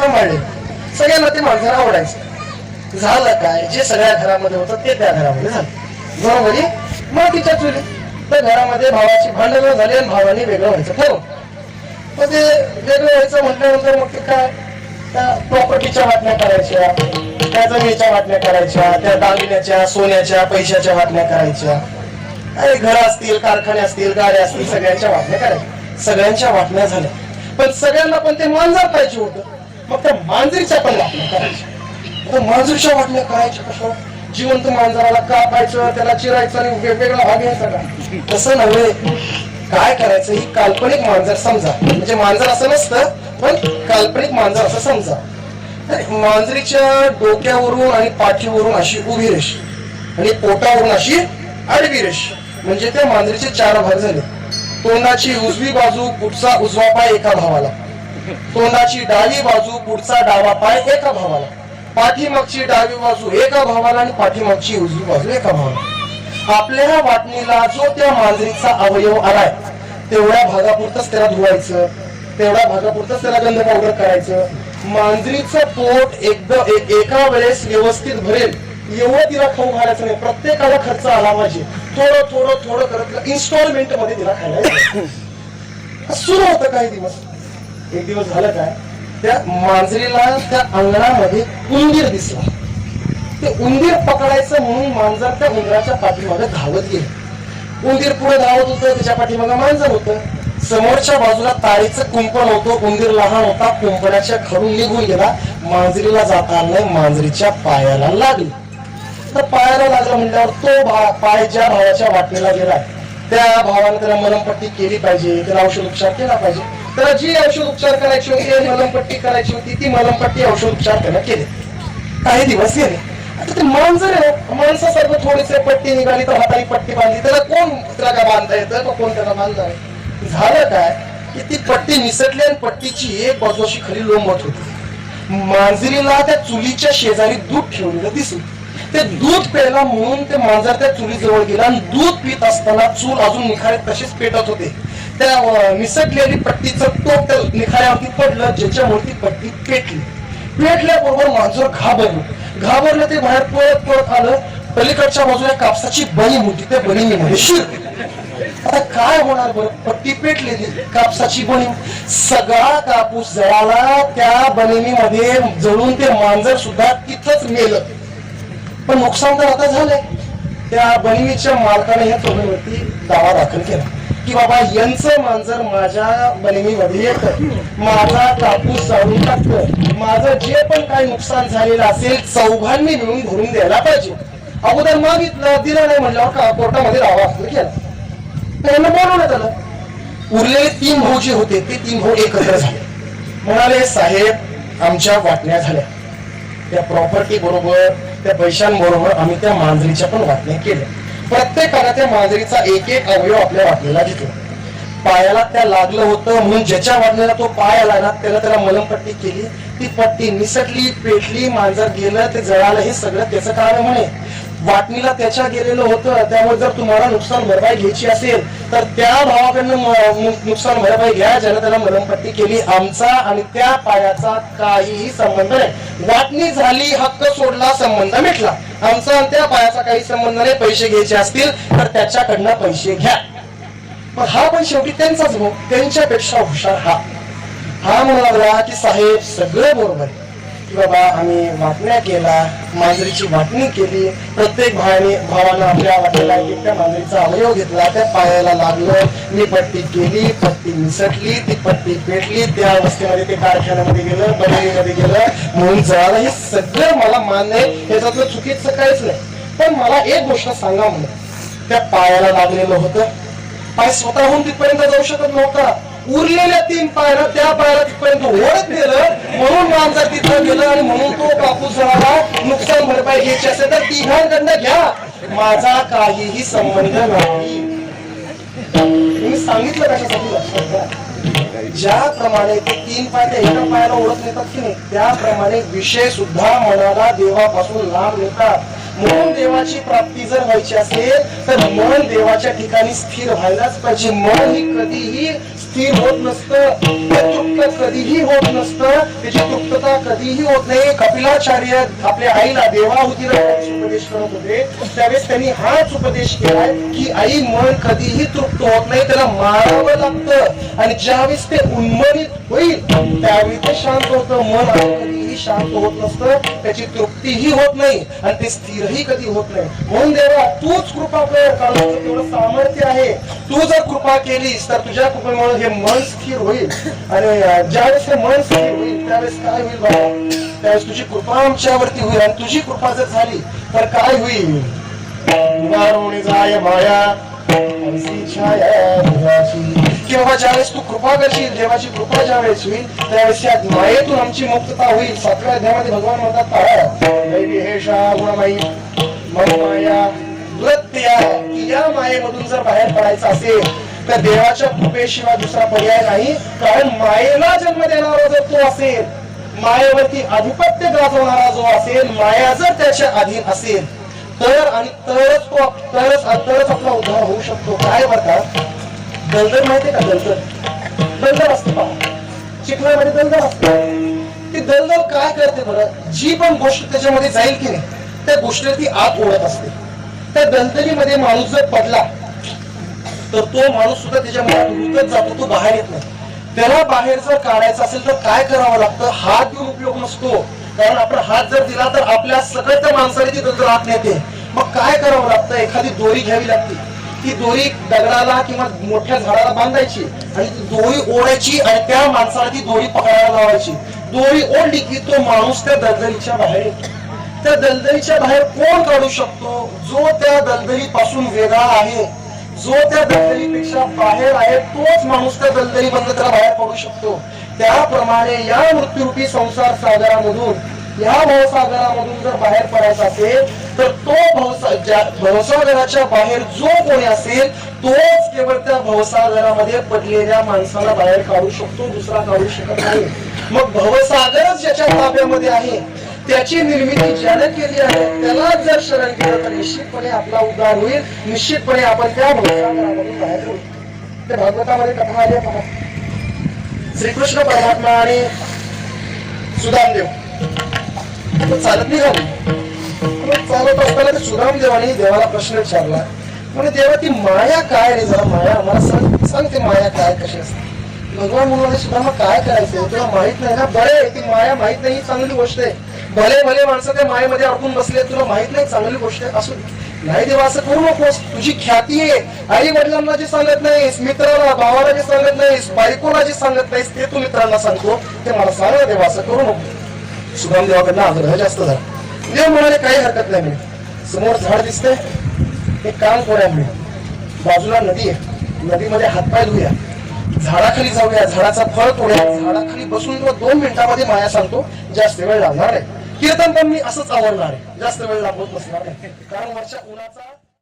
सांभाळले. सगळ्यांना ते माणसाला आवडायचं. झालं काय? जे सगळ्या घरामध्ये होतं ते त्या घरामध्ये झालं. बरोबरी मातीच्या चुली. त्या घरामध्ये भावाची भांडणं झाली आणि भावाने वेगळं व्हायचं. ठरवलं. मग ते वेगळं व्हायचं म्हटल्यानंतर मग ते काय? त्या प्रॉपर्टीच्या बातम्या करायच्या त्या जमिनीच्या बातम्या करायच्या त्या दागिन्याच्या सोन्याच्या पैशाच्या बातम्या करायच्या. अरे घर असतील कारखाने असतील गाड्या असतील सगळ्यांच्या वाटण्या करायच्या. सगळ्यांच्या वाटण्या झाल्या. पण सगळ्यांना पण ते मांजर पाहिजे होतं. फक्त त्या मांजरीच्या पण वाटण्या करायच्या मांजरीच्या वाटण्या करायच्या कशा जिवंत मांजराला कापायचं त्याला चिरायचं आणि वेगवेगळा भाग घ्यायचा का तसं नव्हे. काय करायचं ही काल्पनिक मांजर समजा. म्हणजे मांजर असं नसतं पण काल्पनिक मांजर असं समजा. मांजरीच्या डोक्यावरून आणि पाठीवरून अशी उभी रेष आणि पोटावरून अशी आडवी रेष. म्हणजे त्या मांजरीचे चार भाग झाले. तोंडाची उजवी बाजू पुढचा उजवा पाय एका भावाला. तोंडाची डावी बाजू पुढचा डावा पाय एका भावाला. पाठीमागची डावी बाजू एका भावाला आणि पाठीमागची उजवी बाजू एका भावाला. आपल्या वाटणीला जो त्या मांजरीचा अवयव आलाय तेवढ्या भागापुरतच त्याला धुवायचं तेवढ्या भागापुरतच त्याला गंध पावडर करायचं. मांजरीचं पोट एकदम एक- एका वेळेस व्यवस्थित भरेल एवढं तिला खाऊ घालायचं नाही. प्रत्येकाला खर्च आला पाहिजे. थोडं थोडं थोडं करत इन्स्टॉलमेंटमध्ये तिला खायला सुरू होतं काही दिवस. एक दिवस झालं काय त्या मांजरीला त्या अंगणामध्ये उंदीर दिसला. ते उंदीर पकडायचं म्हणून मांजर त्या उंदराच्या पाठीमागे धावत गेले. उंदीर पुढे धावत होतं त्याच्या पाठीमागे मांजर होतं. समोरच्या बाजूला तारीचं कुंपण होतं. उंदीर लहान होता कुंपणाच्या खडून निघून गेला. मांजरीला जाताना मांजरीच्या पायाला लागली. तर पायाला लागलं म्हटल्यावर तो भा पाय ज्या भावाच्या वाटणीला गेला त्या भावानं त्याला मलमपट्टी केली पाहिजे त्याला औषध उपचार केला पाहिजे. त्याला जी औषध उपचार करायची होती मलमपट्टी करायची होती ती मलमपट्टी औषध उपचार त्याला केले. काही दिवस गेले. आता ते मांजर आहे हो. माणसासारखं थोडीसे पट्टी निघाली तर हाताने पट्टी बांधली. त्याला कोण त्याला का बांधता येतं? का कोण त्याला बांधणार झालं काय? की ती पट्टी निसटली आणि पट्टीची एक बाजू अशी खरी लोंबत होती. मांजरीला त्या चुलीच्या शेजारी दूध ठेवलेलं दिसलं. ते दूध प्यायला म्हणून ते मांजर त्या चुलीजवळ गेला आणि दूध पित असताना चूल अजून निखाऱ्यात तशीच पेटत होते. त्या निसटलेली पट्टीचं टोक त्या निखाऱ्यावरती पडलं ज्याच्यामुळे ती पट्टी पेटली. पेटल्याबरोबर मांजर घाबरलं. घाबरलं ते बाहेर पळत पळत आलं. पलीकडच्या बाजूला कापसाची बनी होती. त्या बनिमीमध्ये शिरली आता काय होणार बरं? पट्टी पेटलेली कापसाची बणी. सगळा कापूस जळाला. त्या बनिमीमध्ये जळून ते मांजर सुद्धा तिथंच मेलं. पण नुकसान तर आता झालंय. त्या बनवीच्या मालकाने ह्या चोरीवरती दावा दाखल केला. की बाबा यांचं मांजर माझ्या बनवीमध्ये येतं. माझा कापूस जाळून टाकतं माझं जे पण काही नुकसान झालेलं असेल चौघांनी मिळून भरून द्यायला पाहिजे. अगोदर मागितलं दिलं नाही म्हणल्यावर का कोर्टामध्ये दावा दाखल केला? त्यांना बोलवण्यात आलं. उरलेले तीन भाऊ जे होते ते तीन भाऊ एकत्र झाले. म्हणाले साहेब आमच्या वाटण्या झाल्या. त्या प्रॉपर्टी बरोबर त्या पैशांबरोबर आम्ही त्या मांजरीच्या पण वाटण्या केल्या. प्रत्येकाला त्या मांजरीचा एक एक अवयव आपल्या वाटणीला घेतला पायाला त्या लागलं होतं म्हणून ज्याच्या वाटणीला तो पाय आला ना त्याला त्याला मलमपट्टी केली. ती पट्टी निसटली पेटली मांजर गेलं ते जळालं हे सगळं त्याचं कारण म्हणे. वाटणीला त्याच्या गेलेलं होतं त्यामुळे जर तुम्हाला नुकसान भरपाई घ्यायची असेल तर त्या भावाकडनं नुकसान भरपाई घ्या. ज्यानं त्याला मलमपट्टी केली. आमचा आणि त्या पायाचा काहीही संबंध नाही. वाटणी झाली हक्क सोडला संबंध मिटला. आमचा आणि त्या पायाचा काही संबंध नाही. पैसे घ्यायचे असतील तर त्याच्याकडनं पैसे घ्या. पण हा पण शेवटी त्यांचाच भाऊ. त्यांच्यापेक्षा हुशार हा. हा म्हणू लागला की साहेब सगळं बरोबर आहे. की बाबा आम्ही वाटण्या केला मांजरीची वाटणी केली. प्रत्येक भावाने भावानं आपल्या वाटेला एक त्या मांजरीचा अवयव घेतला. त्या पायाला लागलं. मी पट्टी केली पट्टी मिसटली ती पट्टी पेटली. त्या अवस्थेमध्ये ते कारखान्यामध्ये गेलं बनवणीमध्ये गेलं. म्हणून जळालं. हे सगळं मला मान्य आहे. याच्यातलं चुकीचं काहीच नाही. पण मला एक गोष्ट सांगा म्हणून. त्या पायाला लागलेलं होतं. पाय स्वतःहून तिथपर्यंत जाऊ शकत नव्हता. उरलेल्या तीन पायऱ्या त्या पायाला तिथपर्यंत ओढत गेलं. म्हणून माणसा तिथं गेलं आणि म्हणून तो कापूस जळाला नुकसान भरपाई घ्यायची असेल तर तिघांकडनं घ्या. माझा काहीही संबंध नाही. मी सांगितलं कशासाठी लक्षात घ्या. ज्याप्रमाणे ते तीन पाय त्या एका पायाला ओळख नेतात की नाही त्याप्रमाणे विषय सुद्धा मनाला देवापासून लांब नेतात. म्हणून देवाची प्राप्ती जर व्हायची असेल तर मन देवाच्या ठिकाणी स्थिर व्हायलाच पाहिजे. मन ही कधीही स्थिर होत नसतं. ते तृप्त कधीही होत नसतं. त्याची तृप्तता कधीही होत नाही. कपिलाचार्य आपल्या आईला देवाहुतीला उपदेश करत होते. त्यावेळेस त्यांनी हाच उपदेश केलाय की आई मन कधीही तृप्त होत नाही. त्याला मारावं लागतं. आणि ज्यावेळेस ते उन्मळीत होईल त्यावेळी ते शांत होतं. मन आणि शांत होत नसतं त्याची तृप्तीही होत नाही आणि ते स्थिरही कधी होत नाही. म्हणून देवा तूच कृपा कर कारण तेवढं सामर्थ्य आहे. तू जर कृपा केलीस तर तुझ्या कृपेमुळे हे मन स्थिर होईल. आणि ज्यावेळेस हे मन स्थिर होईल त्यावेळेस काय होईल बाबा? त्यावेळेस तुझी कृपा आमच्यावरती होईल आणि तुझी कृपा जर झाली तर काय होईल? उदाहरणे जाय माया हरसी ज्यावेळेस तू कृपा करशील देवाची कृपा ज्यावेळेस होईल त्यावेळेस या मायेतून आमची मुक्तता होईल. सातव्या अध्यायामध्ये भगवान म्हणतात "पाहा, या मायेमधून जर बाहेर पडायचं असेल तर देवाच्या कृपेशिवाय दुसरा पर्याय नाही. कारण मायेला जन्म देणारा जर तो असेल मायेवरती आधिपत्य गाजवणारा जो असेल माया जर त्याच्या अधीन असेल तर आणि तरच तो तरच तरच आपला उद्धार होऊ शकतो. काय बरं दलदल माहितीये का दलदल? दलदल असते पहा. चिखलामध्ये दलदल असते. ती दलदल काय करते बरं जी पण गोष्ट त्याच्यामध्ये जाईल की नाही त्या गोष्टीला ती आत ओढत असते. त्या दलदलीमध्ये माणूस जर पडला तर तो माणूस सुद्धा त्याच्यामध्ये रुतत जातो तो बाहेर येत नाही. त्याला बाहेर जर काढायचं असेल तर काय करावं लागतं? हात घेऊन उपयोग नसतो. कारण आपण हात जर दिला तर आपल्या सगळ्या त्या माणसाने ती दलदल आत नेते. मग काय करावं लागतं? एखादी दोरी घ्यावी लागते. ती दोरी दगडाला किंवा मोठ्या झाडाला बांधायची आणि ती दोरी ओढायची आणि त्या माणसाला ती दोरी पकडायला लावायची. दोरी ओढली की तो माणूस त्या दलदलीच्या बाहेर येतो. त्या दलदलीच्या बाहेर कोण काढू शकतो? जो त्या दलदलीपासून वेगळा आहे जो त्या दलदलीपेक्षा बाहेर आहे तोच माणूस त्या दलदली बंद त्याला बाहेर पडू शकतो. त्याप्रमाणे या मृत्यूरूपी संसार सागरामधून या भवसागरामधून जर बाहेर पडायचा असेल तर तो ज्या- भवसागराच्या बाहेर जो कोणी असेल तोच केवळ त्या भवसागरामध्ये पडलेल्या माणसाला बाहेर काढू शकतो दुसरा काढू शकत नाही. मग भवसागरच ज्याच्या ताब्यामध्ये आहे त्याची निर्मिती ज्याने केली आहे त्याला जर शरण केलं तर निश्चितपणे आपला उद्धार होईल निश्चितपणे आपण त्या भवसागरामधून बाहेर होईल ते भागवतामध्ये कथा आली आहे श्रीकृष्ण परमात्मा आणि सुदामदेव चालत निघाले चालत असताना ते सुदामदेवाने देवाला प्रश्न विचारला म्हणजे देवा ती माया काय रे? जरा माया आम्हाला सांग सांगते माया काय कशी असते? भगवान म्हणून सुदामा काय करायचं तुला माहीत नाही ना? बरे ती माया माहीत नाही चांगली गोष्ट आहे. भले भले माणसं त्या मायेमध्ये अडकून बसले तुला माहीत नाही चांगली गोष्ट आहे असू नाही देवा असं करू नकोस. तुझी ख्याती आहे. आई वडिलांना जे सांगत नाहीस मित्राला भावाला जे सांगत नाहीस बायकोला जे सांगत नाहीस ते तू मित्रांना सांगतो. ते मला सांग देवा असं करू नको. शुभम देवाकडनं आग्रह जास्त झाला. देव म्हणाले काही हरकत नाही म्हणे. समोर झाड दिसतंय एक काम करूया म्हणे. बाजूला नदी आहे. नदीमध्ये हातपाय धुया झाडाखाली जाऊया. झाडाचा फळ तोड्या. झाडाखाली बसून किंवा दोन मिनिटामध्ये माया सांगतो जास्त वेळ लागणार नाही. कीर्तन पण मी असंच आवडणार आहे. जास्त वेळ लागत नसणार नाही. कारण वरच्या उन्हाचा